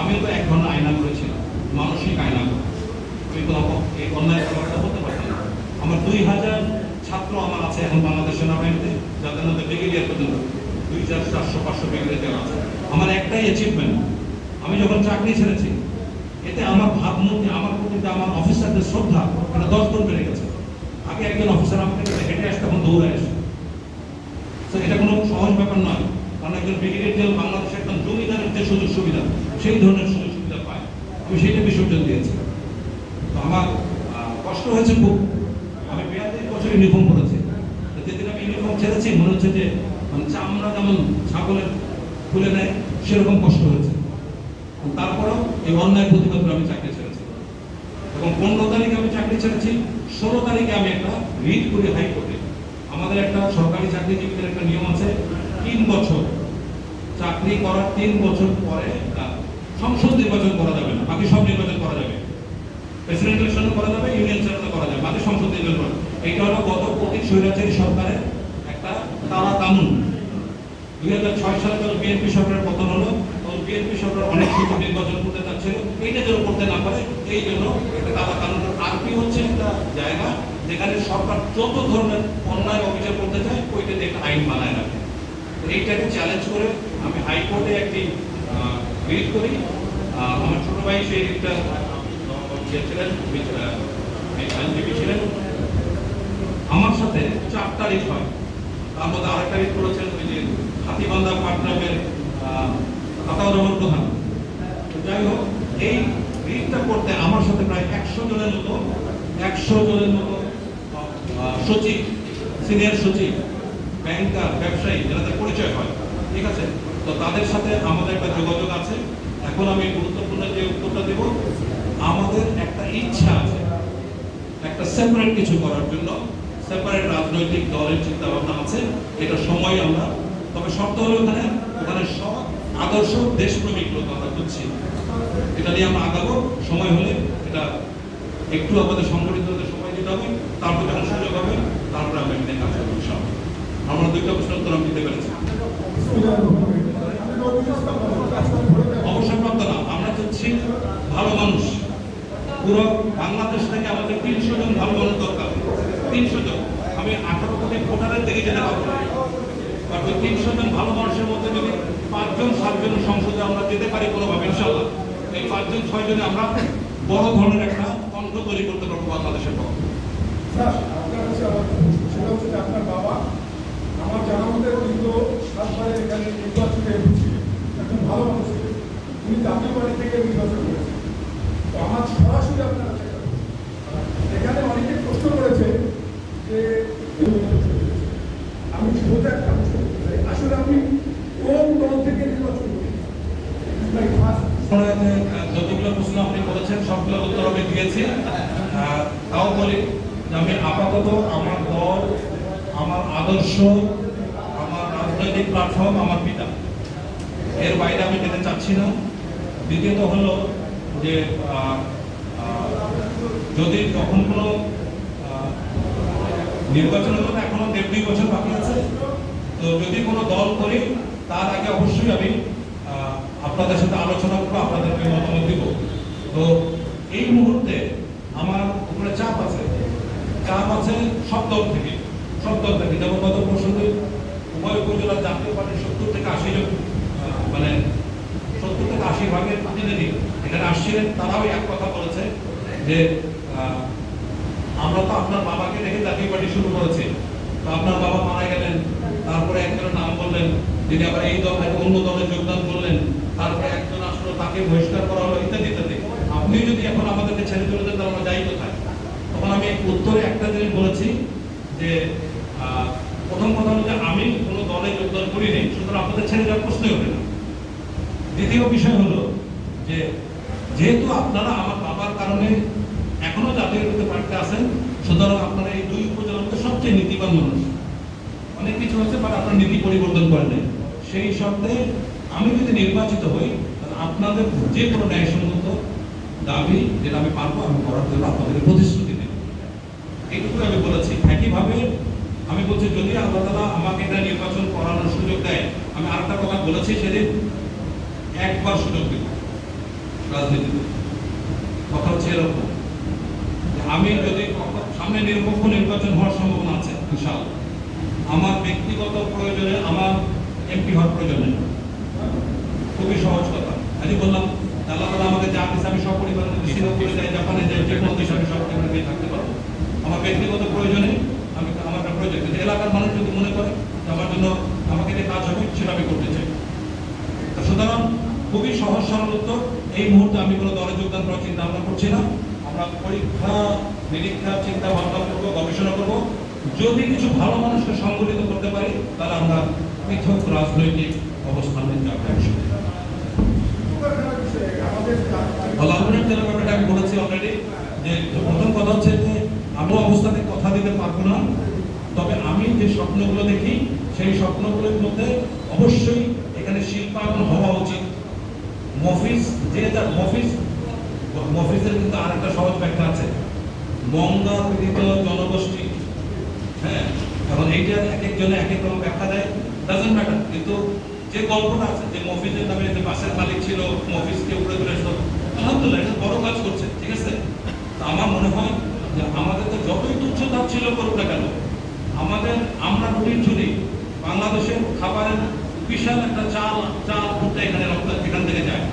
আমিও তো এক ধরনের আয়না করেছিলাম, মানসিক আয়না করা আমি কোনো এই অন্যায় কথাটা বলতে পারতাম না। আমার দুই হাজার ছাত্র আমার আছে এখন বাংলাদেশ সেনাবাহিনীতে যাদের মধ্যে ব্রিগেডিয়ার পর্যন্ত দুই চার চারশো, পাঁচশো ব্রিগেডিয়ার আছে। আমার একটাই অ্যাচিভমেন্ট আমি যখন চাকরি ছেড়েছি, এতে আমার ভাবমূর্তি, আমার প্রতি আমার অফিসারদের শ্রদ্ধা, এটা দশ গুণ বেড়ে গেছে। আগে একজন অফিসার আমাকে হেঁটে আসতে এখন দৌড়ে আসে। এটা কোনো সহজ ব্যাপার নয়। কারণ একজন ব্রিগেডিয়ার জেল একদম যে সুযোগ সুবিধা, সেই ধরনের সুযোগ সুবিধা পায়। আমি সেইটা বিসর্জন দিয়েছি। তো আমার কষ্ট হয়েছে খুব। আমি বিয়াল্লিশ বছর ইউনিফর্ম পরেছি। তো যেদিন আমি ইউনিফর্ম ছেড়েছি, মনে হচ্ছে যে মানে চামড়া যেমন ছাগলের খুলে নেয়, সেরকম কষ্ট হয়েছে। তারপরেও এই অন্যায় প্রতিবাদ আমি চাকরি ছেড়েছি। এবং পনেরো তারিখে আমি চাকরি ছেড়েছি, ষোলো তারিখে আমি একটা রিট করি হাইকোর্টে। আমাদের একটা সরকারি চাকরিজীবীদের একটা নিয়ম আছে, তিন বছর চাকরি করার তিন বছর পরে সংসদ নির্বাচন করা যাবে না, বাকি সব নির্বাচন করা যাবে। প্রেসিডেন্ট ইলেকশন করা যাবে ইউনিয়ন চেয়ারম্যান করা যাবে, বাকি সংসদ নির্বাচন এটা হলো গত প্রতীক স্বৈরাচারী সরকারের একটা তারা কানুন। দুই হাজার ছয় সালে যখন বিএনপি সরকারের পতন হলো, তখন বিএনপি সরকার অনেক কিছু নির্বাচন করতে চাচ্ছিল। এইটা যেন করতে না পারে, এই জন্য একটা তারা কানুন। আরপি হচ্ছে একটা জায়গা যেখানে সরকার যত ধরনের অন্যায় অভিযোগ করতে চায় ওইটাতে একটা আইন বানায় রাখে। এইটাকে চ্যালেঞ্জ করে আমি হাইকোর্টে একটি রিট করি। আমার ছোট ভাই সেই রিটটা আইনজীবী ছিলেন। আমার সাথে চার তারিখ হয়। তার মধ্যে আরেকটা রিট করেছেন ওই যে হাতিবান্ধা পাটগ্রামের আতাউর রহমান প্রধান। যাই হোক, এই রিটটা করতে আমার সাথে প্রায় একশো জনের মতো, একশো জনের মতো সচিব, সিনিয়র সচিব, ব্যাংকার, ব্যবসায়ী যাদের পরিচয় হয়। ঠিক আছে? তো তাদের সাথে আমাদের একটা যোগাযোগ আছে। এখন আমি গুরুত্বপূর্ণ যে উত্তরটা দেব, আমাদের একটা ইচ্ছা আছে, একটা সেপারেট কিছু করার জন্য। সেপারেট রাজনৈতিক দলের চিন্তা ভাবনা আছে, এটা সময় আমরা। তবে শর্ত হলো ওখানে ওখানে সব আদর্শ দেশপ্রেমিক লোক আমরা খুঁজছি। এটা নিয়ে আমরা আগাবো, সময় হলে এটা একটু আমাদের সংগঠিত হতে সময় দিতে হবে, তারপর যখন সুযোগ হবে, তারপরে আমরা এখানে কাজ করব, ইনশাআল্লাহ। আমরা দুইটা প্রশ্ন উত্তর আমি দিতে পেরেছি। অবসরপ্রাপ্ত না আমরা চাচ্ছি ভালো মানুষ। পুরো বাংলাদেশ থেকে আমাদের তিনশো জন ভালো মানুষ দরকার। তিনশো জন। আমি আঠারো কোটি ভোটারের দিকে যেতে পারব তিনশো জন ভালো মানুষের মধ্যে যদি পাঁচজন, সাতজন সংসদে আমরা যেতে পারি কোনোভাবে ইনশাল্লাহ এই পাঁচজন, ছয়জনে আমরা বড় ধরনের একটা তৈরি করতে পারব বাংলাদেশের পক্ষে। সেটা হচ্ছে আপনার বাবা, আমার জানা মতে কিন্তু সাতবারে এখানে নির্বাচনে ছিলেন একজন ভালো মানুষ ছিলেন উনি জাতীয় পার্টি থেকে নির্বাচন করেছেন তো আমার সরাসরি আপনার এখানে অনেকে প্রশ্ন করেছে যে, আমি শুরুতে একটা প্রশ্ন আসলে আপনি কোন দল থেকে নির্বাচন যতগুলো প্রশ্ন আপনি করেছেন, সবগুলো উত্তর আমি দিয়েছি। তাও বলি আমি আপাতত আমার দল, আমার আদর্শ, আমার রাজনৈতিক প্ল্যাটফর্ম আমার পিতা। এর বাইরে আমি যেতে চাচ্ছি না। দ্বিতীয়ত হলো যে যদি তখন কোনো নির্বাচনের জন্য এখনও দেড় দুই বছর বাকি আছে, তো যদি কোনো দল করি, তার আগে অবশ্যই আমি আপনাদের সাথে আলোচনা করব, আপনাদেরকে মতামত দিব। তো এই মুহূর্তে আমার উপরে চাপ আছে। চাপ আছে সব দল থেকে, সব দল থেকে। যেমন গত পরশুদিন উভয় উপজেলার জাতীয় পার্টির সত্তর থেকে আশি জন আশি ভাগের প্রতিনিধি এখানে আসছিলেন, তারাও এক কথা বলেছে যে আমরা তো আপনার বাবাকে দেখে জাতীয় পার্টি শুরু করেছি। তো আপনার বাবা মারা গেলেন, তারপরে নাম বললেন আবার এই দল অন্য দলে যোগদান করলেন, তারপরে একজন আসলো, তাকে বহিষ্কার করা হলো, ইত্যাদি ইত্যাদি। আপনি যদি এখন আমাদেরকে ছেড়ে চলে যেন আমরা যাই কোথায়? তখন আমি উত্তরে একটা জিনিস বলেছি যে প্রথম কথা হলো যে, আমি কোনো দলে যোগদান করিনি, সুতরাং আপনাদের ছেড়ে যাওয়ার প্রশ্নই ওঠে না। দ্বিতীয় বিষয় হলো যে যেহেতু আপনারা আমার বাবার কারণে এখনও জাতীয় বিরুদ্ধে পার্টিতে আছেন, সুতরাং আপনারা এই দুই উপজেলার মধ্যে সবচেয়ে নীতিবান মানুষ। অনেক কিছু হচ্ছে বাট আপনার নীতি পরিবর্তন করেন। সেই শর্তে আমি যদি নির্বাচিত হই, তাহলে আপনাদের যে কোনো ন্যায়সঙ্গত দাবি যেটা আমি পারব, আমি করার জন্য আপনাদেরকে প্রতিশ্রুতি দেব। এইটুকু আমি বলেছি। একইভাবে আমি বলছি, যদি আল্লাহ তালা আমাকে এটা নির্বাচন করানোর সুযোগ দেয়, আমি আরেকটা কথা বলেছি সেদিন। একবার সুযোগ দেব রাজনীতিতে। কথা হচ্ছে এরকম আমি যদি সামনে নিরপেক্ষ নির্বাচন হওয়ার সম্ভাবনা আছে ইনশাআল্লাহ আমার ব্যক্তিগত প্রয়োজনে, আমার এমপি হওয়ার প্রয়োজন নেই খুবই সহজ কথা। আমি বললাম, আল্লাহ তালা আমাকে যা দিচ্ছে আমি সব পরিবার সিঙ্গাপুরে যাই জাপানে যাই যে কোনো দেশে আমি সব পরিবার নিয়ে থাকতে পারব। আমার ব্যক্তিগত প্রয়োজনে আমি আমার একটা প্রয়োজন কিন্তু এলাকার মানুষ যদি মনে করে আমার জন্য আমাকে যে কাজ হবে সেটা আমি করতে চাই। সুতরাং খুবই সহজ সরল উত্তর। এই মুহূর্তে আমি কোনো দলে যোগদান করার চিন্তা ভাবনা করছি না। আমরা পরীক্ষা, নিরীক্ষা চিন্তা ভাবনা করব, গবেষণা করব। যদি কিছু ভালো মানুষকে সংগঠিত করতে পারি, তাহলে আমরা পৃথক রাজনৈতিক অবস্থান ব্যাপারটা আমি বলেছি অলরেডি যে প্রথম কথা হচ্ছে যে আমি অবস্থাতে কথা দিতে পারব না। তবে আমি যে স্বপ্নগুলো দেখি, সেই স্বপ্নগুলোর মধ্যে অবশ্যই এখানে শিল্পায়ন হওয়া উচিত। মফিস যে তার মফিস মফিসের কিন্তু আরেকটা সহজ ব্যাখ্যা আছে। মঙ্গা পীড়িত জনগোষ্ঠী। হ্যাঁ এখন এইটা এক একজনে এক এক রকম ব্যাখ্যা দেয়। ডাজন্ট ম্যাটার কিন্তু যে গল্পটা আছে, যে মফিজের নামে যে বাসের মালিক ছিল, মফিজকে উপরে তুলে আসলো, আলহামদুলিল্লাহ, এটা বড় কাজ করছে, ঠিক আছে? তো আমার মনে হয় যে আমাদের তো যতই তুচ্ছ ছিল করুক না কেন, আমাদের আমরা রুটিন ছুটি বাংলাদেশের খাবারের বিশাল একটা চাল চাল ভুট্টা এখানে রপ্ত এখান থেকে যায়